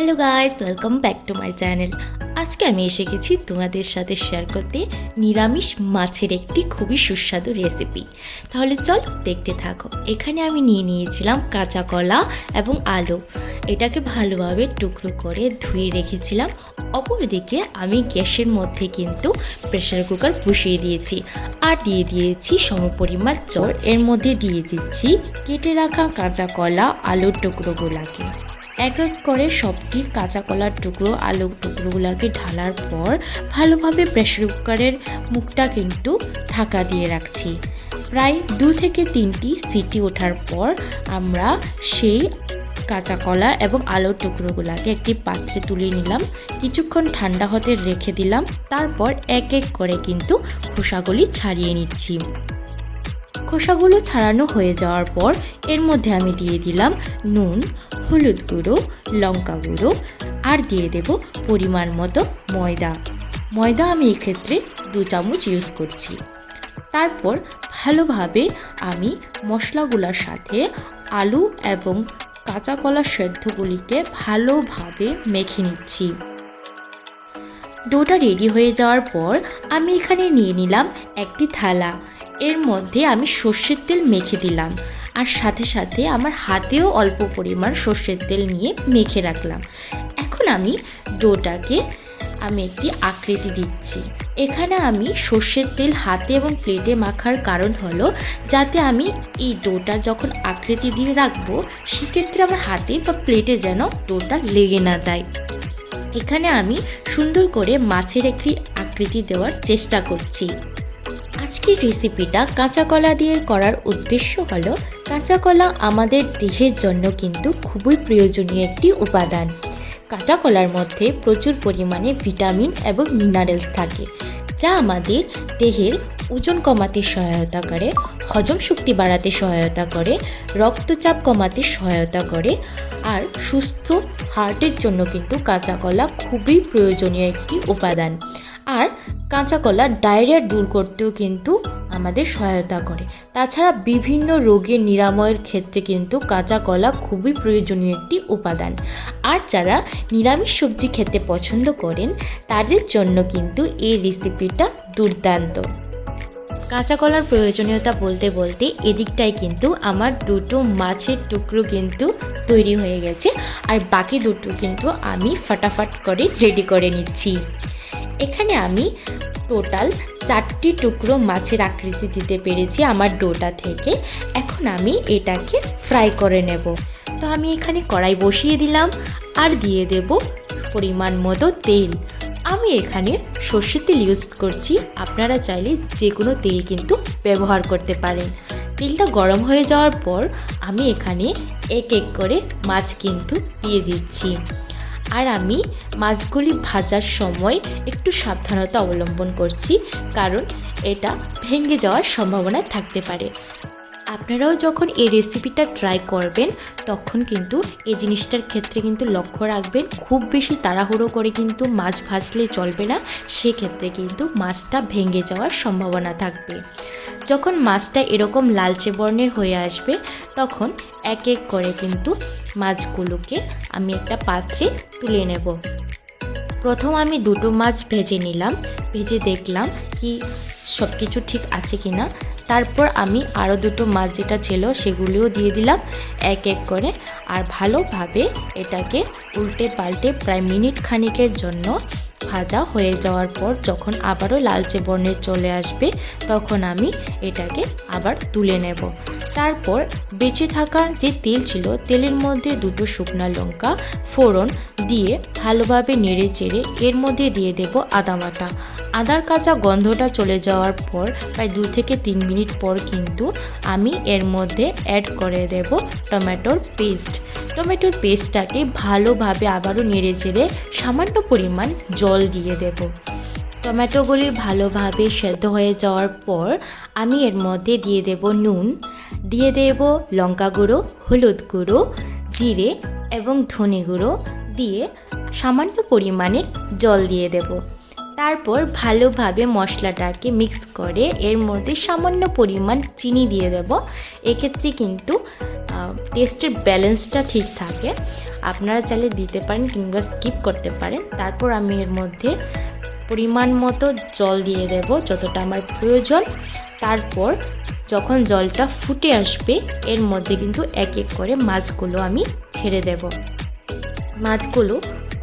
Hello guys welcome back to my channel আজকে আমি এসে গেছি তোমাদের সাথে শেয়ার করতে নিরামিষ মাছের একটি খুবই সুস্বাদু রেসিপি তাহলে চল দেখতে থাকো। এখানে আমি নিয়ে নিয়েছিলাম কাঁচা কলা এবং আলু। এটাকে ভালোভাবে টুকরো করে ধুয়ে রেখেছিলাম। অপরদিকে আমি গ্যাসের মধ্যে কিন্তু প্রেসার কুকার বসিয়ে দিয়েছি। আর দিয়ে দিয়েছি সমপরিমাণ জল এর মধ্যে দিয়ে দিচ্ছি কেটে রাখা কাঁচা কলা, আলুর টুকরোগুলাকে। এক এক করে সবটি কাঁচা কলার টুকরো আলুর টুকরোগুলোকে ঢালার পর ভালোভাবে প্রেসার কুকারের মুখটা কিন্তু ঢাকা দিয়ে রাখছি। প্রায় দু থেকে তিনটি সিটি ওঠার পর আমরা সেই কাঁচা কলা এবং আলুর টুকরোগুলোকে একটি পাত্রে তুলে নিলাম। কিছুক্ষণ ঠান্ডা হতে রেখে দিলাম। তারপর এক এক করে কিন্তু খোসাগুলি ছাড়িয়ে নিচ্ছি। খোসাগুলো ছাড়ানো হয়ে যাওয়ার পর এর মধ্যে আমি দিয়ে দিলাম নুন, হলুদ গুঁড়ো, লঙ্কা গুঁড়ো আর দিয়ে দেব পরিমাণ মতো ময়দা। ময়দা আমি এক্ষেত্রে দু চামচ ইউজ করছি। তারপর ভালোভাবে আমি মশলাগুলোর সাথে আলু এবং কাঁচা কলা সেদ্ধগুলিকে ভালোভাবে মেখে নিচ্ছি। ডোটা রেডি হয়ে যাওয়ার পর আমি এখানে নিয়ে নিলাম একটি থালা। এর মধ্যে আমি সর্ষের তেল মেখে দিলাম। আর সাথে সাথে আমার হাতেও অল্প পরিমাণ সর্ষের তেল নিয়ে মেখে রাখলাম। এখন আমি ডোটাকে আমি একটি আকৃতি দিচ্ছি। এখানে আমি সর্ষের তেল হাতে এবং প্লেটে মাখার কারণ হলো যাতে আমি এই ডোটা যখন আকৃতি দিয়ে রাখব, সেক্ষেত্রে আমার হাতে বা প্লেটে যেন ডোটা লেগে না যায়। এখানে আমি সুন্দর করে মাছের একটি আকৃতি দেওয়ার চেষ্টা করছি। আজকের রেসিপিটা কাঁচা কলা দিয়ে করার উদ্দেশ্য হলো, কাঁচা কলা আমাদের দেহের জন্য কিন্তু খুবই প্রয়োজনীয় একটি উপাদান। কাঁচা কলার মধ্যে প্রচুর পরিমাণে ভিটামিন এবং মিনারেলস থাকে, যা আমাদের দেহের ওজন কমাতে সহায়তা করে, হজম শক্তি বাড়াতে সহায়তা করে, রক্তচাপ কমাতে সহায়তা করে, আর সুস্থ হার্টের জন্য কিন্তু কাঁচা কলা খুবই প্রয়োজনীয় একটি উপাদান। আর কাঁচা কলা ডায়রিয়া দূর করতেও কিন্তু আমাদের সহায়তা করে। তাছাড়া বিভিন্ন রোগের নিরাময়ের ক্ষেত্রে কিন্তু কাঁচা কলা খুবই প্রয়োজনীয় একটি উপাদান। আর যারা নিরামিষ সবজি খেতে পছন্দ করেন, তাদের জন্য কিন্তু এই রেসিপিটা দুর্দান্ত। কাঁচা কলার প্রয়োজনীয়তা বলতে বলতে এদিকটায় কিন্তু আমার দুটো মাছের টুকরো কিন্তু তৈরি হয়ে গেছে। আর বাকি দুটো কিন্তু আমি ফাটাফাট করে রেডি করে নিচ্ছি। এখানে আমি টোটাল চারটি টুকরো মাছের আকৃতি দিতে পেরেছি আমার ডোটা থেকে। এখন আমি এটাকে ফ্রাই করে নেব। তো আমি এখানে কড়াই বসিয়ে দিলাম আর দিয়ে দেব পরিমাণ মতো তেল। আমি এখানে সর্ষের তেল ইউজ করছি। আপনারা চাইলে যে কোনো তেল কিন্তু ব্যবহার করতে পারেন। তেলটা গরম হয়ে যাওয়ার পর আমি এখানে এক এক করে মাছ কিন্তু দিয়ে দিচ্ছি। আর আমি মাছগুলি ভাজার সময় একটু সাবধানতা অবলম্বন করছি, কারণ এটা ভেঙে যাওয়ার সম্ভাবনা থাকতে পারে। আপনারাও যখন এই রেসিপিটা ট্রাই করবেন, তখন কিন্তু এই জিনিসটার ক্ষেত্রে কিন্তু লক্ষ্য রাখবেন, খুব বেশি তাড়াহুড়ো করে কিন্তু মাছ ভাজলে চলবে না, সেক্ষেত্রে কিন্তু মাছটা ভেঙে যাওয়ার সম্ভাবনা থাকবে। যখন মাছটা এরকম লালচে বর্ণের হয়ে আসবে, তখন এক এক করে কিন্তু মাছগুলোকে আমি একটা পাত্রে তুলে নেব। প্রথম আমি দুটো মাছ ভেজে নিলাম, ভেজে দেখলাম কি সব কিছু ঠিক আছে কি না তারপর আমি আরও দুটো মাছ যেটা ছিল সেগুলিও দিয়ে দিলাম এক এক করে। আর ভালোভাবে এটাকে উল্টে পাল্টে প্রায় মিনিট খানিকের জন্য ভাজা হয়ে যাওয়ার পর যখন আবারও লালচে বর্ণের চলে আসবে, তখন আমি এটাকে আবার তুলে নেব। তারপর বেঁচে থাকা যে তেল ছিল, তেলের মধ্যে দুটো শুকনো লঙ্কা ফোড়ন দিয়ে ভালোভাবে নেড়ে চেড়ে এর মধ্যে দিয়ে দেব আদা বাটা। আদার কাঁচা গন্ধটা চলে যাওয়ার পর প্রায় দু থেকে তিন মিনিট পর কিন্তু আমি এর মধ্যে অ্যাড করে দেব টমেটোর পেস্ট টমেটোর পেস্টটাকে ভালোভাবে আবারও নেড়ে চেড়ে সামান্য পরিমাণ জল দিয়ে দেব। টমেটোগুলি ভালোভাবে সেদ্ধ হয়ে যাওয়ার পর আমি এর মধ্যে দিয়ে দেব নুন, দিয়ে দেব লঙ্কা গুঁড়ো, হলুদ গুঁড়ো, জিরে এবং ধনে গুঁড়ো দিয়ে সামান্য পরিমাণের জল দিয়ে দেব। তারপর ভালোভাবে মশলাটাকে মিক্স করে এর মধ্যে সামান্য পরিমাণ চিনি দিয়ে দেব। এক্ষেত্রে কিন্তু টেস্টের ব্যালেন্সটা ঠিক থাকে। আপনারা চাইলে দিতে পারেন কিংবা স্কিপ করতে পারেন। তারপর আমি এর মধ্যে পরিমাণ মতো জল দিয়ে দেব যতটা আমার প্রয়োজন। তারপর যখন জলটা ফুটে আসবে, এর মধ্যে কিন্তু এক এক করে মাছগুলো আমি ছেড়ে দেব। মাছগুলো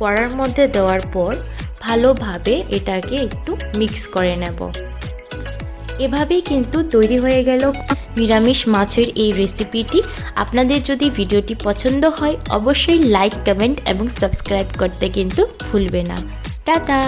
কড়ার মধ্যে দেওয়ার পর ভালোভাবে এটাকে একটু মিক্স করে নেব। এভাবেই কিন্তু তৈরি হয়ে গেল নিরামিষ মাছের এই রেসিপিটি আপনাদের যদি ভিডিওটি পছন্দ হয়, অবশ্যই লাইক কমেন্ট এবং সাবস্ক্রাইব করতে কিন্তু ভুলবে না। টাটা!